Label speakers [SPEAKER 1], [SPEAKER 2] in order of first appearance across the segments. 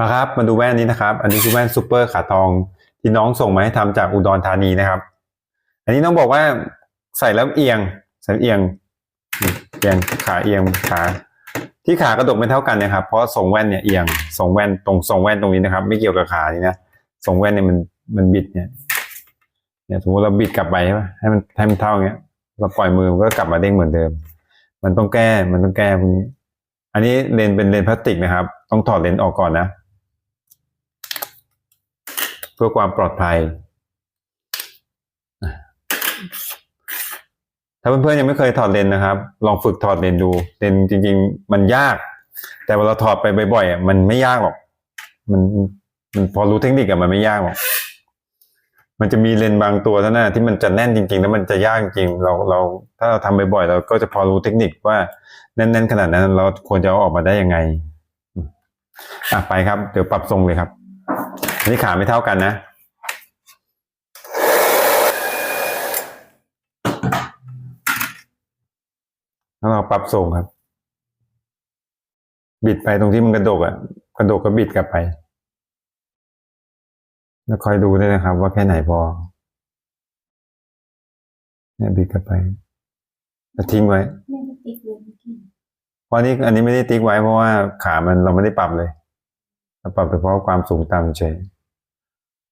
[SPEAKER 1] มาครับมาดูแว่นนี้นะครับ อันนี้คือแว่นซูเปอร์ขาทองที่น้องส่งมาให้ทำจากอุดรธานีนะครับ อันนี้น้องบอกว่าใส่แล้วเอียงใส่เอียงเอียงขาเอียงขาที่ขากระดกไม่เท่ากันนะครับ เพราะทรงแว่นเนี่ยเอียงทรงแว่นตรงทรงแว่นตรงนี้นะครับ ไม่เกี่ยวกับขานี่นะทรงแว่นเนี่ยมันมันบิดเนี่ยเนี่ยสมมติเราบิดกลับไปใช่ปะให้มันให้มันเท่าเงี้ยเราปล่อยมือมันก็กลับมาเด้งเหมือนเดิม มันต้องแก้มันต้องแก้พวกนี้ อันนี้เลนเป็นเลนพลาสติกนะครับ ต้องถอดเลนออกก่อนนะ พื่อความปลอดภัย ถ้าเพื่อนๆยังไม่เคยถอดเลนนะครับ ลองฝึกถอดเลนดูเลนจริง ๆ มันยาก แต่เวลาถอดไปบ่อยๆมันไม่ยากหรอก มันมันพอรู้เทคนิคอะมันไม่ยากหรอก มันจะมีเลนบางตัวเท่านั้นนะที่มันจะแน่นจริง ๆ แล้วมันจะยากจริงเราเราถ้าเราทำบ่อยๆเราก็จะพอรู้เทคนิคว่าแน่นๆขนาดนั้น เราควรจะเอาออกมาได้ยังไง อะไปครับ เดี๋ยวปรับทรงเลยครับ นนี้ขาไม่เท่ากันนะ แล้วเราปรับทรงครับ บิดไปตรงที่มันกระดกอะ กระดกก็บิดกลับไป แล้วคอยดูด้วยนะครับ ว่าแค่ไหนพอ เนี่ยบิดกลับไปแล้วทิ้งไว้
[SPEAKER 2] ไม่ได้ติดเลยเมื่อกี้
[SPEAKER 1] เพราะอันนี้อันนี้ไม่ได้ติ๊กไว้เพราะว่าขามันเราไม่ได้ปรับเลยเราปรับเฉพาะความสูงต่ำเฉย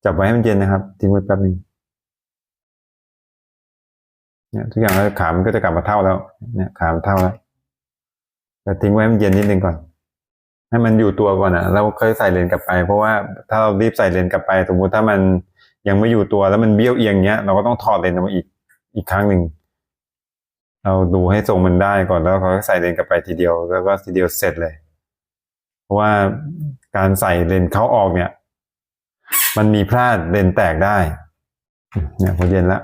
[SPEAKER 1] จับไว้ให้มันเย็นนะครับ ทิ้งไว้แป๊บนึงเนี่ยทุกอย่างแล้วขามันก็จะกลับมาเท่าแล้ว เนี่ยขามันเท่าแล้วแต่ทิ้งไว้ให้มันเย็นนิดนึงก่อน ให้มันอยู่ตัวก่อนอะแล้วค่อยใส่เลนกลับไป เพราะว่าถ้าเรารีบใส่เลนกลับไป สมมติถ้ามันยังไม่อยู่ตัวแล้วมันเบี้ยวเอียงเงี้ย เราก็ต้องถอดเลนออกมาอีกอีกครั้งหนึ่งเราดูให้ทรงมันได้ก่อนแล้วเขาใส่เลนกลับไปทีเดียว แล้วก็ทีเดียวเสร็จเลย เพราะว่าการใส่เลนเข้าออกเนี่ย มันมีพลาดเลนแตกได้ เนี่ยพอเย็นและ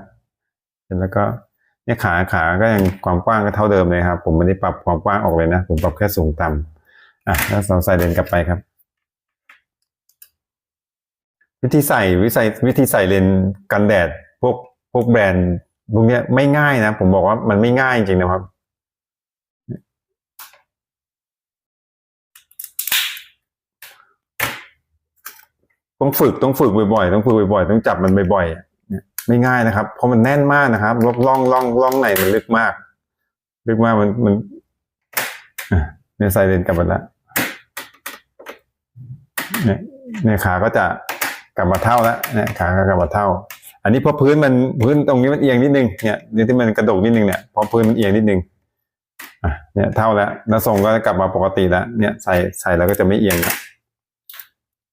[SPEAKER 1] เย็นแล้วก็เนี่ยขาขาก็ยังความกว้างก็เท่าเดิมเลยครับ ผมไม่ได้ปรับความกว้างออกเลยนะ ผมปรับแค่สูงต่ำอะแล้วเราใส่เลนกลับไปครับ วิธีใส่วิธีวิธีใส่เลนกันแดดพวกพวกแบรนด์พวกเนี้ยไม่ง่ายนะ ผมบอกว่ามันไม่ง่ายจริงๆนะครับ ต้องฝึกต้องฝึกบ่อยๆ ต้องฝึกบ่อยๆ ต้องจับมันบ่อยๆเนี่ยไม่ง่ายนะครับ เพราะมันแน่นมากนะครับล่องล่องล่องล่องในมันลึกมาก ลึกมากมันมันเนี่ยใส่เลนกลับมาแล้วเนี่ยเนี่ยขาก็จะกลับมาเท่าแล้วเนี่ยขาก็กลับมาเท่า อันนี้พราะพื้นมันพื้นตรงนี้มันเอียงนิดนึงเนี่ยนี่ที่มันกระดกนิดนึงเนี่ยพราะพื้นมันเอียงนิดนึงอะเนี่ยเท่าแล้วแล้วทรงก็กลับมาปกติแล้ว เนี่ยใส่ใส่แล้วก็จะไม่เอียงแล้ว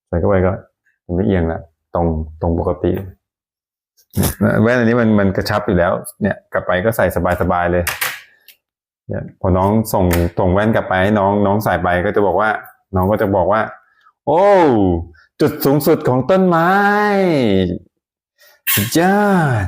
[SPEAKER 1] ใส่เข้าไปก็ ไม่เอียงแล้วตรงตรงปกติแว่นอันนี้มันมันกระชับอยู่แล้ว เนี่ย กลับไปก็ใส่สบายๆเลยเนี่ยพอน้องส่งส่งแว่นกลับไปให้น้องน้องใส่ไปก็จะบอกว่า น้องก็จะบอกว่า โอ้ จุดสูงสุดของต้นไม้สุดยอด